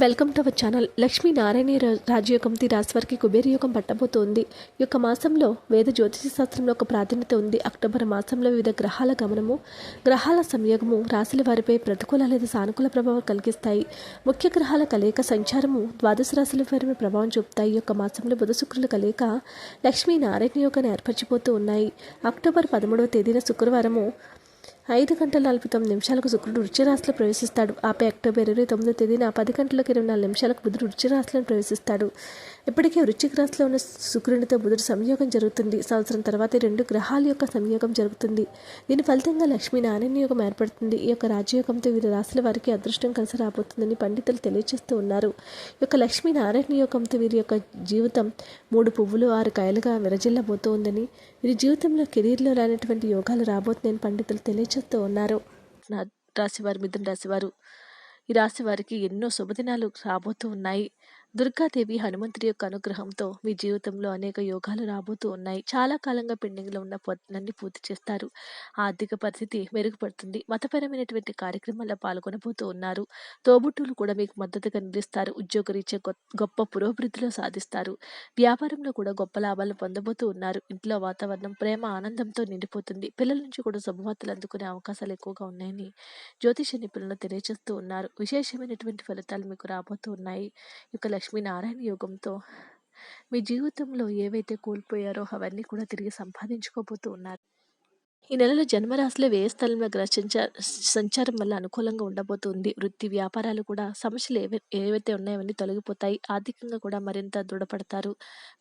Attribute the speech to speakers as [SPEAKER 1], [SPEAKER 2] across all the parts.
[SPEAKER 1] Welcome to our channel. Lakshmi Narayana రా- రాజయోగంతి రాశివారికి కుబేర యోగం పట్టబోతోంది. ఈ యొక్క మాసంలో వేద జ్యోతిష శాస్త్రంలో ఒక ప్రాధాన్యత ఉంది. అక్టోబర్ మాసంలో వివిధ గ్రహాల గమనము గ్రహాల సంయోగము రాశుల వారిపై ప్రతికూల లేదా సానుకూల ప్రభావం కలిగిస్తాయి. ముఖ్య గ్రహాల కలయిక సంచారము ద్వాదశ రాశుల వారిపై ప్రభావం చూపుతాయి. ఈ యొక్క మాసంలో బుధ శుక్రుల కలయిక లక్ష్మీ నారాయణ యోగాన్ని ఏర్పరచిపోతూ ఉన్నాయి. అక్టోబర్ పదమూడవ తేదీన శుక్రవారము ఐదు గంటల నలభై తొమ్మిది నిమిషాలకు శుక్రుడు వృశ్చిక ప్రవేశిస్తాడు. ఆపై అక్టోబర్ ఇరవై తొమ్మిదో తేదీన పది గంటలకు ఇరవై నాలుగు నిమిషాలకు బుధుడు వృశ్చిక ప్రవేశిస్తాడు. ఇప్పటికే వృశ్చిక రాశిలో ఉన్న శుక్రునితో బుధుడు సంయోగం జరుగుతుంది. సంవత్సరం తర్వాత రెండు గ్రహాల యొక్క సంయోగం జరుగుతుంది. దీని ఫలితంగా లక్ష్మీ నారాయణ యోగం ఏర్పడుతుంది. ఈ యొక్క రాజయోగంతో వివిధ రాశుల వారికి అదృష్టం కలిసి రాబోతుందని పండితులు తెలియజేస్తూ ఉన్నారు. ఈ యొక్క లక్ష్మీ నారాయణ యోగంతో వీరి యొక్క జీవితం మూడు పువ్వులు ఆరు కాయలుగా విరజిల్లబోతూ ఉందని వీరి జీవితంలో కెరీర్లో రానటువంటి యోగాలు రాబోతుందని పండితులు తెలియజేస్తూ ఉన్నారు. నా రాశివారు మిథున రాశివారు ఈ రాశి వారికి ఎన్నో శుభదినాలు రాబోతూ ఉన్నాయి. దుర్గాదేవి హనుమంతుడి యొక్క అనుగ్రహంతో మీ జీవితంలో అనేక యోగాలు రాబోతూ ఉన్నాయి. చాలా కాలంగా పెండింగ్లో ఉన్న పనులన్నీ పూర్తి చేస్తారు. ఆర్థిక పరిస్థితి మెరుగుపడుతుంది. మతపరమైనటువంటి కార్యక్రమాల్లో పాల్గొనబోతూ ఉన్నారు. తోబుట్టులు కూడా మీకు మద్దతుగా నిలుస్తారు. ఉద్యోగరీత్యా గొ- గొప్ప పురోభివృద్ధిలో సాధిస్తారు. వ్యాపారంలో కూడా గొప్ప లాభాలు పొందబోతూ ఉన్నారు. ఇంట్లో వాతావరణం ప్రేమ ఆనందంతో నిండిపోతుంది. పిల్లల నుంచి కూడా శుభవార్తలు అందుకునే అవకాశాలు ఎక్కువగా ఉన్నాయని జ్యోతిష నిపుణులు తెలియజేస్తూ ఉన్నారు. విశేషమైనటువంటి ఫలితాలు మీకు రాబోతూ ఉన్నాయి. ఇక లక్ష్మీనారాయణ యోగంతో మీ జీవితంలో ఏవైతే కోల్పోయారో అవన్నీ కూడా తిరిగి సంపాదించుకోబోతూ ఉన్నారు. ఈ నెలలో జన్మరాశిలో వ్యయ స్థలంలో గ్రహ సంచార సంచారం వల్ల అనుకూలంగా ఉండబోతుంది. వృత్తి వ్యాపారాలు కూడా సమస్యలు ఏవై ఏవైతే ఉన్నాయో అవన్నీ తొలగిపోతాయి. ఆర్థికంగా కూడా మరింత దృఢపడతారు.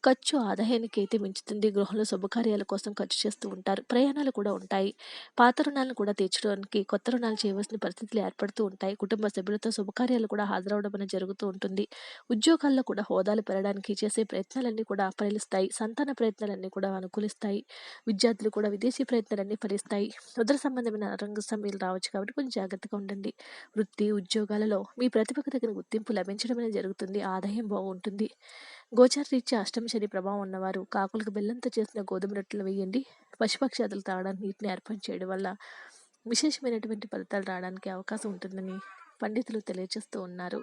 [SPEAKER 1] ఖర్చు ఆదాయానికి అయితే మించుతుంది. గృహంలో శుభకార్యాల కోసం ఖర్చు చేస్తూ ఉంటారు. ప్రయాణాలు కూడా ఉంటాయి. పాత రుణాలను కూడా తీర్చడానికి కొత్త రుణాలు చేయవలసిన పరిస్థితులు ఏర్పడుతూ ఉంటాయి. కుటుంబ సభ్యులతో శుభకార్యాలు కూడా హాజరవడం అనేది జరుగుతూ ఉంటుంది. ఉద్యోగాల్లో కూడా హోదాలు పెరగడానికి చేసే ప్రయత్నాలన్నీ కూడా ఫలిస్తాయి. సంతాన ప్రయత్నాలన్నీ కూడా అనుకూలిస్తాయి. విద్యార్థులు కూడా విదేశీ ప్రయత్నాలన్నీ ఫలిస్తాయి. ఉదర సంబంధమైన రంగ సమయాలు రావచ్చు కాబట్టి కొంచెం జాగ్రత్తగా ఉండండి. వృత్తి ఉద్యోగాలలో మీ ప్రతిభకు తగిన గుర్తింపు లభించడం అనేది జరుగుతుంది. ఆదాయం బాగుంటుంది. గోచార రీత్యా అష్టమశని ప్రభావం ఉన్నవారు కాకులకు బెల్లంతో చేసిన గోధుమ రొట్టెలు వేయండి. పశుపక్షాదులు తాగడానికి నీటిని ఏర్పాటు చేయడం వల్ల విశేషమైనటువంటి ఫలితాలు రావడానికి అవకాశం ఉంటుందని పండితులు తెలియజేస్తూ ఉన్నారు.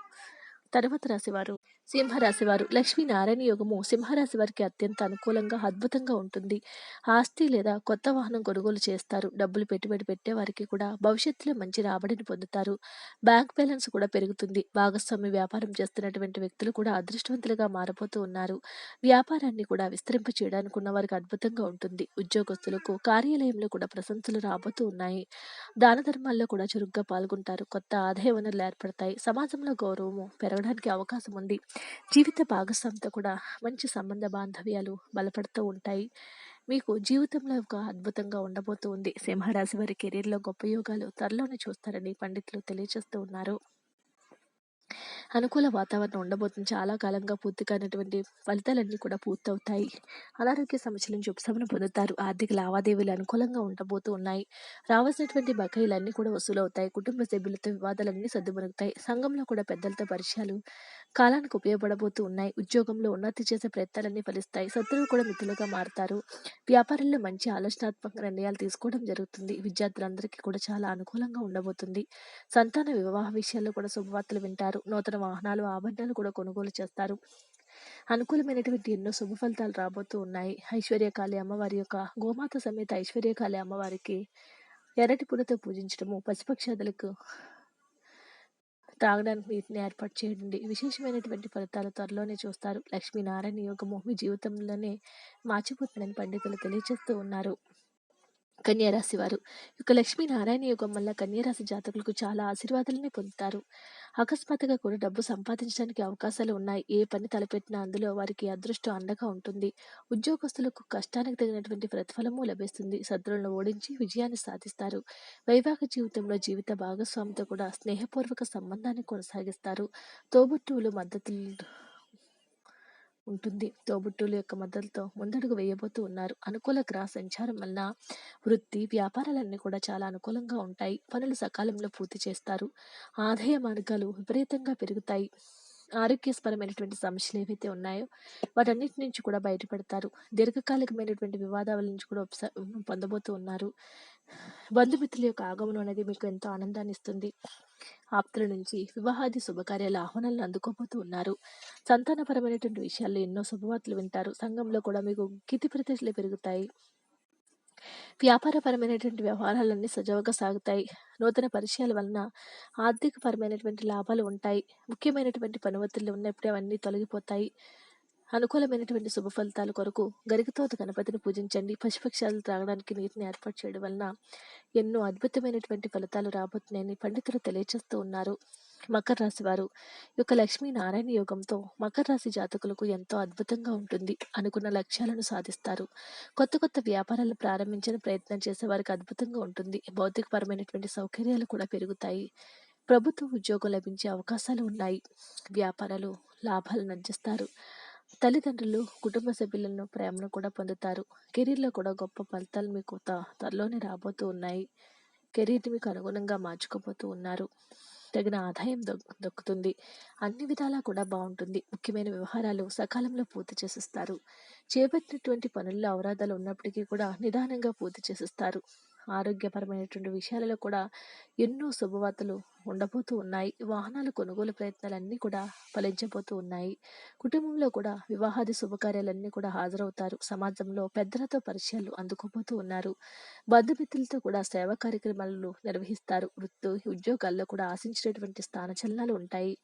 [SPEAKER 1] తర్వాత రాసేవారు సింహరాశి వారు లక్ష్మీనారాయణ యోగము సింహరాశి వారికి అత్యంత అనుకూలంగా అద్భుతంగా ఉంటుంది. ఆస్తి లేదా కొత్త వాహనం కొనుగోలు చేస్తారు. డబ్బులు పెట్టుబడి పెట్టే వారికి కూడా భవిష్యత్తులో మంచి రాబడిని పొందుతారు. బ్యాంక్ బ్యాలెన్స్ కూడా పెరుగుతుంది. భాగస్వామి వ్యాపారం చేస్తున్నటువంటి వ్యక్తులు కూడా అదృష్టవంతులుగా మారబోతూ ఉన్నారు. వ్యాపారాన్ని కూడా విస్తరింప చేయడానికి ఉన్న వారికి అద్భుతంగా ఉంటుంది. ఉద్యోగస్తులకు కార్యాలయంలో కూడా ప్రశంసలు రాబోతూ ఉన్నాయి. దాన ధర్మాల్లో కూడా చురుగ్గా పాల్గొంటారు. కొత్త ఆదాయ వనరులు ఏర్పడతాయి. సమాజంలో గౌరవము పెరగడానికి అవకాశం ఉంది. జీవిత భాగస్వామితో కూడా మంచి సంబంధ బాంధవ్యాలు బలపడుతూ ఉంటాయి. మీకు జీవితంలో ఒక అద్భుతంగా ఉండబోతూ ఉంది సింహరాశి వారి కెరీర్లో గొప్ప యోగాలు త్వరలోనే చూస్తారని పండితులు తెలియజేస్తూ ఉన్నారు. అనుకూల వాతావరణం ఉండబోతుంది. చాలా కాలంగా పూర్తి కానటువంటి ఫలితాలన్నీ కూడా పూర్తవుతాయి. అనారోగ్య సమస్యల నుంచి ఉపశమనం పొందుతారు. ఆర్థిక లావాదేవీలు అనుకూలంగా ఉండబోతూ ఉన్నాయి. రావాల్సినటువంటి బకాయిలన్నీ కూడా వసూలవుతాయి. కుటుంబ సభ్యులతో వివాదాలన్నీ సర్దుమరుగుతాయి సంఘంలో కూడా పెద్దలతో పరిచయాలు కాలానికి ఉపయోగపడబోతూ ఉన్నాయి. ఉద్యోగంలో ఉన్నతి చేసే ప్రయత్నాలన్నీ ఫలిస్తాయి. శత్రువులు కూడా మిత్రులుగా మారుతారు. వ్యాపారంలో మంచి ఆలోచనాత్మక నిర్ణయాలు తీసుకోవడం జరుగుతుంది. విద్యార్థులందరికీ కూడా చాలా అనుకూలంగా ఉండబోతుంది. సంతాన వివాహ విషయాల్లో కూడా శుభవార్తలు వింటారు. నూతన వాహనాలు ఆభరణాలు కూడా కొనుగోలు చేస్తారు. అనుకూలమైనటువంటి ఎన్నో శుభ ఫలితాలు రాబోతూ ఉన్నాయి. ఐశ్వర్యకాళి అమ్మవారి యొక్క గోమాత సమేత ఐశ్వర్యకాళి అమ్మవారికి ఎర్రటి పూలతో పూజించడము పశుపక్షాదులకు త్రాగడానికి నీటిని ఏర్పాటు చేయండి. విశేషమైనటువంటి ఫలితాలు త్వరలోనే చూస్తారు. లక్ష్మీనారాయణ యోగము మీ జీవితంలోనే మార్చిపోతుందని పండితులు తెలియజేస్తూ ఉన్నారు. కన్యారాశి వారు. యొక్క లక్ష్మీనారాయణ యుగం వల్ల కన్యారాశి జాతకులకు చాలా ఆశీర్వాదాలని పొందుతారు. అకస్మాత్తుగా కూడా డబ్బు సంపాదించడానికి అవకాశాలు ఉన్నాయి. ఏ పని తలపెట్టినా అందులో వారికి అదృష్టం అండగా ఉంటుంది. ఉద్యోగస్తులకు కష్టానికి తగినటువంటి ప్రతిఫలము లభిస్తుంది. శత్రువులను ఓడించి విజయాన్ని సాధిస్తారు. వైవాహిక జీవితంలో జీవిత భాగస్వామితో కూడా స్నేహపూర్వక సంబంధాన్ని కొనసాగిస్తారు. తోబుట్టువులు మద్దతు ఉంటుంది. తోబుట్టులు యొక్క మద్దతుతో ముందడుగు వేయబోతూ ఉన్నారు. అనుకూల గ్రహ సంచారం వలన వృత్తి వ్యాపారాలన్నీ కూడా చాలా అనుకూలంగా ఉంటాయి. పనులు సకాలంలో పూర్తి చేస్తారు. ఆదాయ మార్గాలు విపరీతంగా పెరుగుతాయి. ఆరోగ్యపరమైనటువంటి సమస్యలు ఏవైతే ఉన్నాయో వాటన్నిటి నుంచి కూడా బయటపడతారు. దీర్ఘకాలికమైనటువంటి వివాదాల నుంచి కూడా పొందబోతూ ఉన్నారు. బంధుమిత్రుల యొక్క ఆగమనం అనేది మీకు ఎంతో ఆనందాన్ని ఇస్తుంది. ఆప్తుల నుంచి వివాహాది శుభకార్యాల ఆహ్వానాలను అందుకోబోతూ ఉన్నారు. సంతానపరమైనటువంటి విషయాల్లో ఎన్నో శుభవార్తలు వింటారు. సంఘంలో కూడా మీకు గితి ప్రతిష్టలు పెరుగుతాయి. వ్యాపారపరమైనటువంటి వ్యవహారాలన్నీ సజావుగా సాగుతాయి. నూతన పరిచయాల వలన ఆర్థికపరమైనటువంటి లాభాలు ఉంటాయి. ముఖ్యమైనటువంటి పని ఒత్తిళ్ళు ఉన్నప్పుడే అవన్నీ తొలగిపోతాయి. అనుకూలమైనటువంటి శుభ ఫలితాల కొరకు గరికతోత గణపతిని పూజించండి. పశుపక్షాలు త్రాగడానికి నీటిని ఏర్పాటు చేయడం వలన ఎన్నో అద్భుతమైనటువంటి ఫలితాలు రాబోతున్నాయని పండితులు తెలియజేస్తూ ఉన్నారు. మకర రాశి వారు యొక్క లక్ష్మీ నారాయణ యోగంతో మకర రాశి జాతకులకు ఎంతో అద్భుతంగా ఉంటుంది అనుకున్న లక్ష్యాలను సాధిస్తారు. కొత్త కొత్త వ్యాపారాలు ప్రారంభించిన ప్రయత్నం చేసే వారికి అద్భుతంగా ఉంటుంది. భౌతికపరమైనటువంటి సౌకర్యాలు కూడా పెరుగుతాయి. ప్రభుత్వ ఉద్యోగం లభించే అవకాశాలు ఉన్నాయి. వ్యాపారాలు లాభాలను అందిస్తారు. తల్లిదండ్రులు కుటుంబ సభ్యులను ప్రేమను కూడా పొందుతారు. కెరీర్లో కూడా గొప్ప ఫలితాలు మీకు త- త్వరలోనే రాబోతూ ఉన్నాయి. కెరీర్ని మీకు అనుగుణంగా మార్చుకోబోతూ ఉన్నారు. తగిన ఆదాయం దొక్- దక్కుతుంది. అన్ని విధాలా కూడా బాగుంటుంది. ముఖ్యమైన వ్యవహారాలు సకాలంలో పూర్తి చేసిస్తారు. చేపట్టినటువంటి పనుల్లో అవరాధాలు ఉన్నప్పటికీ కూడా నిదానంగా పూర్తి చేసిస్తారు. ఆరోగ్యపరమైనటువంటి విషయాలలో కూడా ఎన్నో శుభవార్తలు ఉండబోతూ ఉన్నాయి. వాహనాల కొనుగోలు ప్రయత్నాలన్నీ కూడా ఫలించబోతూ ఉన్నాయి. కుటుంబంలో కూడా వివాహాది శుభకార్యాలన్నీ కూడా హాజరవుతారు. సమాజంలో పెద్దలతో పరిచయాలు అందుకోబోతూ ఉన్నారు. బంధుమిత్రులతో కూడా సేవా కార్యక్రమాలను నిర్వహిస్తారు. వృత్తి ఉద్యోగాల్లో కూడా ఆశించినటువంటి స్థానచలనాలు ఉంటాయి.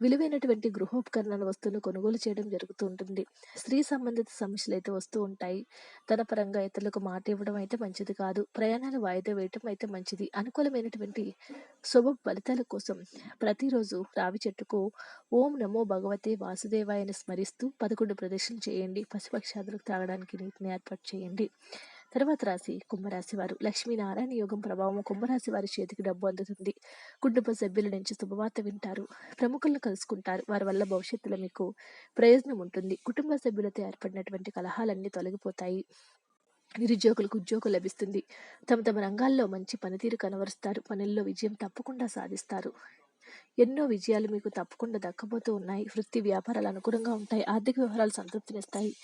[SPEAKER 1] విలువైనటువంటి గృహోపకరణాల వస్తువులు కొనుగోలు చేయడం జరుగుతూ ఉంటుంది స్త్రీ సంబంధిత సమస్యలు అయితే వస్తూ ఉంటాయి. తన పరంగా ఇతరులకు మాట ఇవ్వడం అయితే మంచిది కాదు. ప్రయాణాలు వాయిదా వేయటం అయితే మంచిది. అనుకూలమైనటువంటి శుభ ఫలితాల కోసం ప్రతిరోజు రావి చెట్టుకు ఓం నమో భగవతే వాసుదేవాయని స్మరిస్తూ పదకొండు ప్రదక్షిణలు చేయండి. పశుపక్షాదులకు తాగడానికి నీటిని ఏర్పాటు చేయండి. తర్వాత రాశి కుంభరాశి వారు. లక్ష్మీనారాయణ యోగం ప్రభావం కుంభరాశి వారి చేతికి డబ్బు అందుతుంది. కుటుంబ సభ్యుల నుంచి శుభవార్త వింటారు. ప్రముఖులను కలుసుకుంటారు. వారి వల్ల భవిష్యత్తులో మీకు ప్రయోజనం ఉంటుంది. కుటుంబ సభ్యులతో ఏర్పడినటువంటి కలహాలన్నీ తొలగిపోతాయి. నిరుద్యోగులకు ఉద్యోగం లభిస్తుంది. తమ తమ రంగాల్లో మంచి పనితీరు కనబరుస్తారు. పనుల్లో విజయం తప్పకుండా సాధిస్తారు. ఎన్నో విజయాలు మీకు తప్పకుండా దక్కబోతూ ఉన్నాయి. వృత్తి వ్యాపారాలు అనుకూలంగా ఉంటాయి. ఆర్థిక వ్యవహారాలు సంతృప్తినిస్తాయి.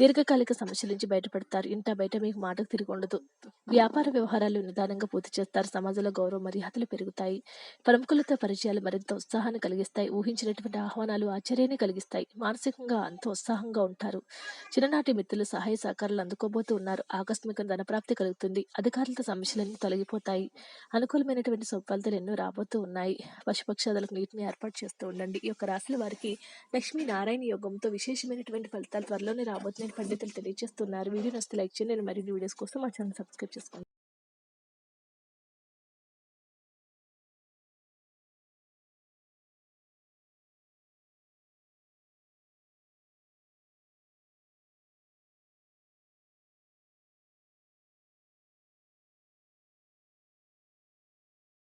[SPEAKER 1] దీర్ఘకాలిక సమస్యల నుంచి బయటపడతారు. ఇంట బయట మీకు మాటకు తిరిగి ఉండదు. వ్యాపార వ్యవహారాలు నిదానంగా పూర్తి చేస్తారు. సమాజంలో గౌరవ మర్యాదలు పెరుగుతాయి. ప్రముఖులతో పరిచయాలు మరింత ఉత్సాహాన్ని కలిగిస్తాయి. ఊహించినటువంటి ఆహ్వానాలు ఆశ్చర్యాన్ని కలిగిస్తాయి. మానసికంగా అంత ఉత్సాహంగా ఉంటారు. చిన్ననాటి మిత్రులు సహాయ సహకారాలు అందుకోబోతూ ఉన్నారు. ఆకస్మిక ధనప్రాప్తి కలుగుతుంది. అధికారులతో సమస్యలన్నీ తొలగిపోతాయి. అనుకూలమైనటువంటి సౌఫలితాలు ఎన్నో రాబోతూ ఉన్నాయి. పశుపక్ష పశుపక్షాదులకు నీటిని ఏర్పాటు చేస్తూ ఉండండి. ఈ యొక్క రాశుల వారికి లక్ష్మీ నారాయణ యోగంతో విశేషమైనటువంటి ఫలితాలు త్వరలోనే రాబోతున్నాయని పండితులు తెలియజేస్తున్నారు. వీడియో నస్తే లైక్ చేయండి. నేను మరిన్ని వీడియోస్ కోసం మా ఛానల్ సబ్స్క్రైబ్ చేసుకోండి.